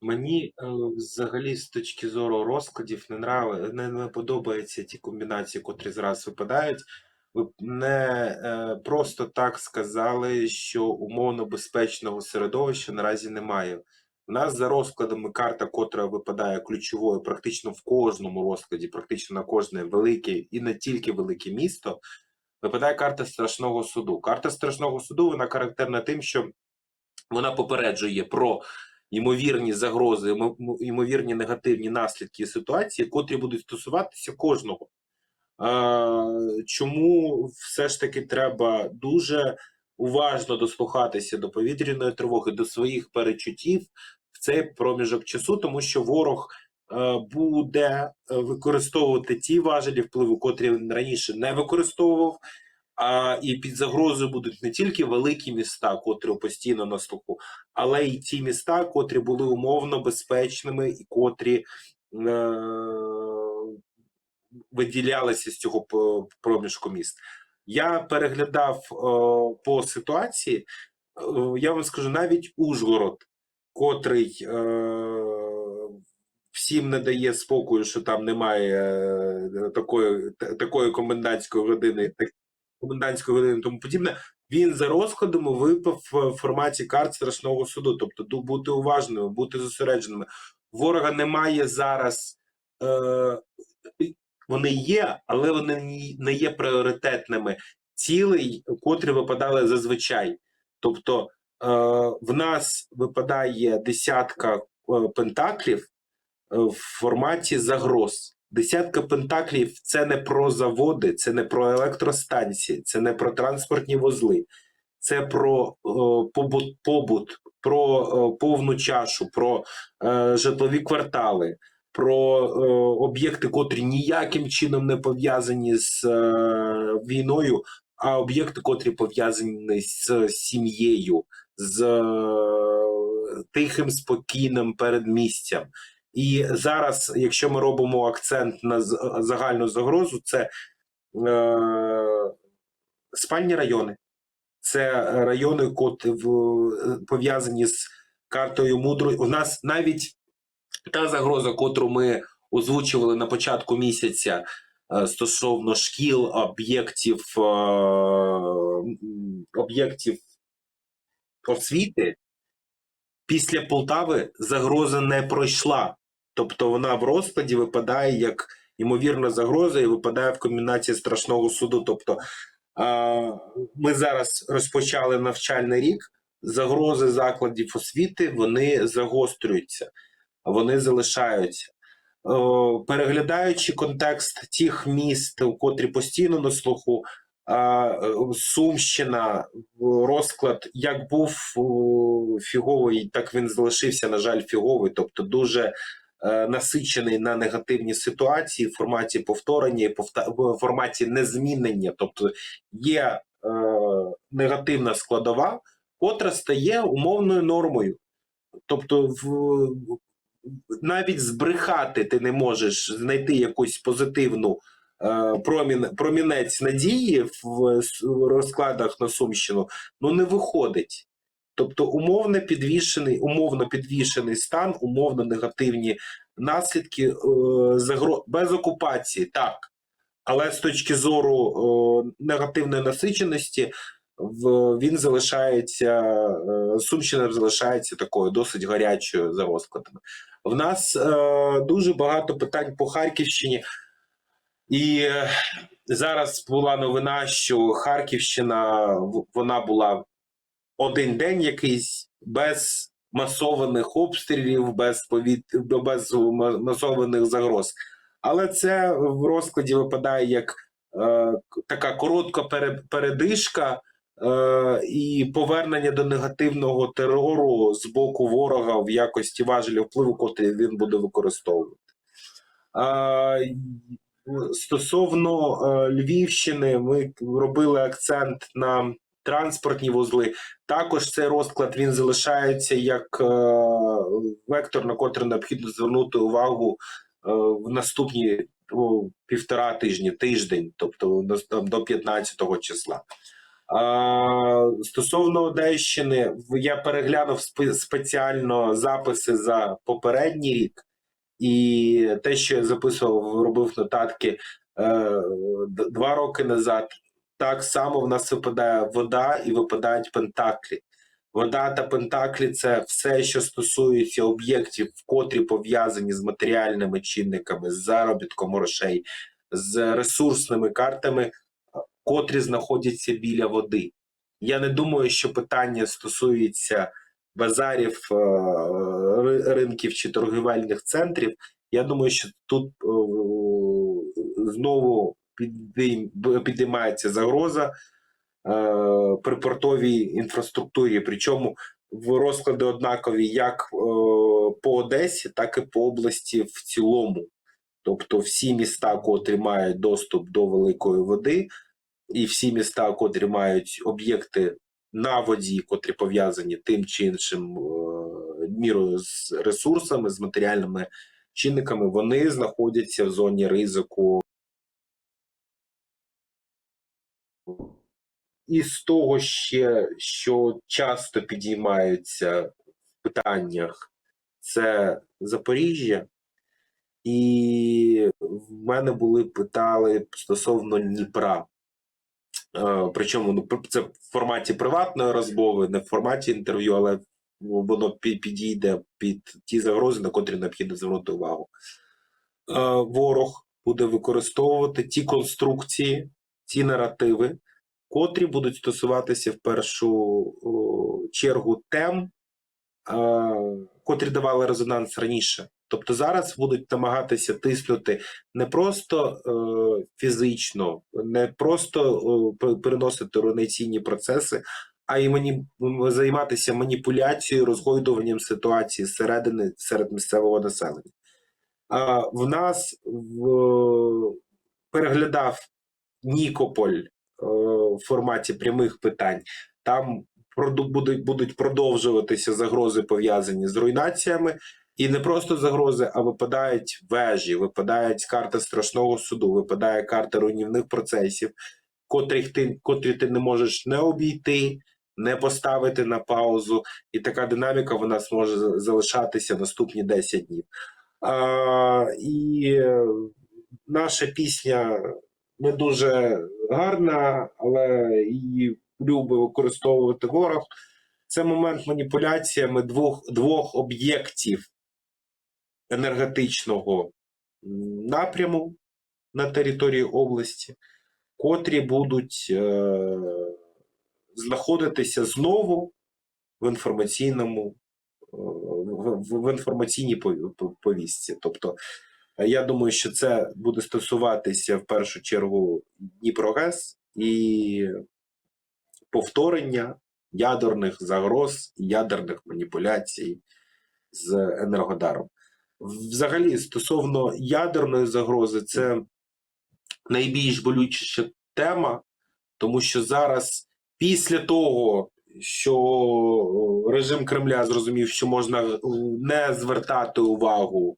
Мені е, взагалі з точки зору розкладів не нрав... не, не подобаються ті комбінації, котрі зараз випадають. Ви не е, просто так сказали, що умовно безпечного середовища наразі немає. У нас за розкладами карта, котра випадає ключовою практично в кожному розкладі, практично на кожне велике і не тільки велике місто, випадає карта страшного суду. Карта страшного суду вона характерна тим, що вона попереджує про ймовірні загрози, ймовірні негативні наслідки ситуації, котрі будуть стосуватися кожного. Чому все ж таки треба дуже уважно дослухатися до повітряної тривоги, до своїх перечуттів в цей проміжок часу, тому що ворог е, буде е, використовувати ті важелі впливу, котрі він раніше не використовував. А і під загрозою будуть не тільки великі міста, котрі постійно на слуху, але й ті міста, котрі були умовно безпечними і котрі е, виділялися з цього проміжку міст. Я переглядав е, по ситуації. е, я вам скажу, навіть Ужгород, котрий е, всім не дає спокою, що там немає е, такої, такої комендантської години, комендантської години тому подібне. Він за розкладами випав в форматі карт страшного суду. Тобто бути уважними, бути зосередженими. Ворога немає зараз. Е, вони є, але вони не є пріоритетними цілей, котрі випадали зазвичай. Тобто е, в нас випадає десятка е, пентаклів е, в форматі загроз. Десятка пентаклів це не про заводи, це не про електростанції, це не про транспортні вузли, це про е, побут, побут, про е, повну чашу, про е, житлові квартали, про е, об'єкти, котрі ніяким чином не пов'язані з е, війною, а об'єкти, котрі пов'язані з сім'єю, з е, тихим, спокійним передмістям. І зараз, якщо ми робимо акцент на загальну загрозу, це е, спальні райони, це райони, котрі пов'язані з картою мудрої. У нас навіть та загроза, котру ми озвучували на початку місяця е, стосовно шкіл, об'єктів, е, об'єктів освіти, після Полтави загроза не пройшла. Тобто вона в розкладі випадає як ймовірна загроза і випадає в комбінації страшного суду. Тобто ми зараз розпочали навчальний рік. Загрози закладів освіти вони загострюються, вони залишаються. Переглядаючи контекст тих міст, котрі постійно на слуху, Сумщина, розклад як був фіговий, так він залишився, на жаль, фіговий, тобто дуже насичений на негативні ситуації в форматі повторення, в форматі незмінення. Тобто є е, негативна складова, котра стає умовною нормою. Тобто, в, навіть збрехати ти не можеш знайти якусь позитивну е, промін, промінець надії в с- розкладах на Сумщину, ну не виходить. Тобто умовно підвішений, умовно підвішений стан, умовно негативні наслідки е, загро... без окупації, так. Але з точки зору е, негативної насиченості, він залишається, е, Сумщина залишається такою досить гарячою за розкладами. В нас дуже багато питань по Харківщині, і зараз була новина, що Харківщина вона була один день якийсь без масованих обстрілів, без повіт... без масованих загроз. Але це в розкладі випадає як е, така коротка пере- передишка е, і повернення до негативного терору з боку ворога в якості важелів впливу, котрі він буде використовувати. Й- Стосовно е, Львівщини, ми робили акцент на транспортні вузли. Також цей розклад він залишається як е, вектор, на котрий необхідно звернути увагу е, в наступні півтора тижні, тиждень, тобто до, там, до 15 числа. А, стосовно Одещини, я переглянув спе- спеціально записи за попередній рік, і те, що я записував, робив нотатки е, два роки назад. Так само в нас випадає вода і випадають пентаклі. Вода та пентаклі це все, що стосується об'єктів, котрі пов'язані з матеріальними чинниками, з заробітком грошей, з ресурсними картами, котрі знаходяться біля води. Я не думаю, що питання стосується базарів, е, ринків чи торгівельних центрів. Я думаю, що тут е, знову підіймається загроза е, припортовій інфраструктурі. Причому в розклади однакові як е, по Одесі, так і по області в цілому. Тобто всі міста, котрі мають доступ до великої води, і всі міста, котрі мають об'єкти на воді, котрі пов'язані тим чи іншим е, мірою з ресурсами, з матеріальними чинниками, вони знаходяться в зоні ризику. І з того ще, що часто підіймаються в питаннях, це Запоріжжя. І в мене були питали стосовно Дніпра. Е, Причому ну, це в форматі приватної розмови, не в форматі інтерв'ю, але воно підійде під ті загрози, на котрі необхідно звернути увагу. Е, Ворог буде використовувати ті конструкції, ті наративи, котрі будуть стосуватися в першу чергу тем, е, котрі давали резонанс раніше. Тобто зараз будуть намагатися тиснути не просто е, фізично, не просто е, переносити руйнаційні процеси, а й мані... займатися маніпуляцією, розгойдуванням ситуації зсередини серед місцевого населення. А в нас в... переглядав Нікополь е, в форматі прямих питань. Там будуть, продовжуватися загрози пов'язані з руйнаціями. І не просто загрози, а випадають вежі, випадають карта страшного суду, випадає карта руйнівних процесів, котрих ти, котрі ти не можеш не обійти, не поставити на паузу. І така динаміка вона зможе за- залишатися наступні 10 днів. А, і е, наша пісня не дуже гарна, але її любить використовувати ворог. Це момент маніпуляціями двох, двох об'єктів енергетичного напряму на території області, котрі будуть е, знаходитися знову в інформаційному е, в, інформаційній пов- пов- повістці. Тобто, я думаю, що це буде стосуватися в першу чергу Дніпрогес і повторення ядерних загроз, ядерних маніпуляцій з Енергодаром. Взагалі, стосовно ядерної загрози, це найбільш болючіша тема, тому що зараз, після того, що режим Кремля зрозумів, що можна не звертати увагу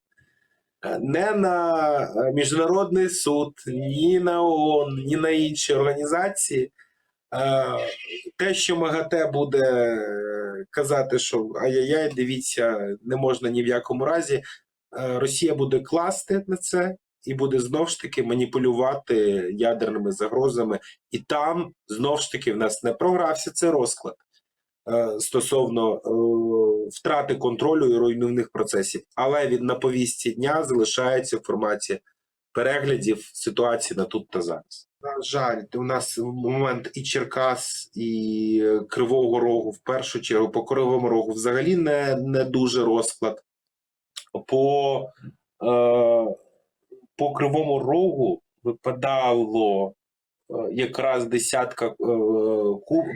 не на е, міжнародний суд, ні на ООН, ні на інші організації. Е, Те, що МАГАТЕ буде е, казати, що ай-яй-яй, дивіться, не можна ні в якому разі, Росія буде класти на це і буде знов ж таки маніпулювати ядерними загрозами. І там знов ж таки в нас не програвся цей розклад стосовно е, втрати контролю і руйнівних процесів. Але він на повістці дня залишається в форматі переглядів ситуації на тут та зараз. На жаль, у нас в момент і Черкас, і Кривого Рогу в першу чергу, по Кривому Рогу взагалі не, не дуже розклад. По, е, по Кривому Рогу випадало е, якраз десятка е,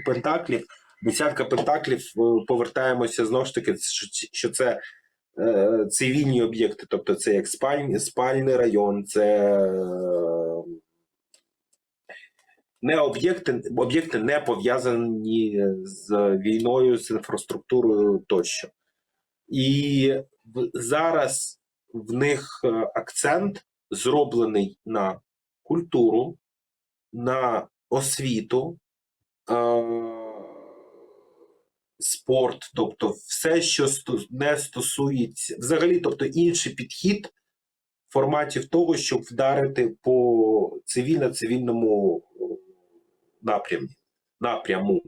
пентаклів. Десятка пентаклів е, повертаємося знову ж таки, що- це е, цивільні об'єкти, тобто це як спальні, спальний район, це е, не об'єкти, об'єкти не пов'язані з війною, з інфраструктурою тощо. І зараз в них е, акцент зроблений на культуру, на освіту, спорт, тобто все, що не стосується, взагалі, тобто інший підхід форматів того, щоб вдарити по цивільно-цивільному напрямі, напряму.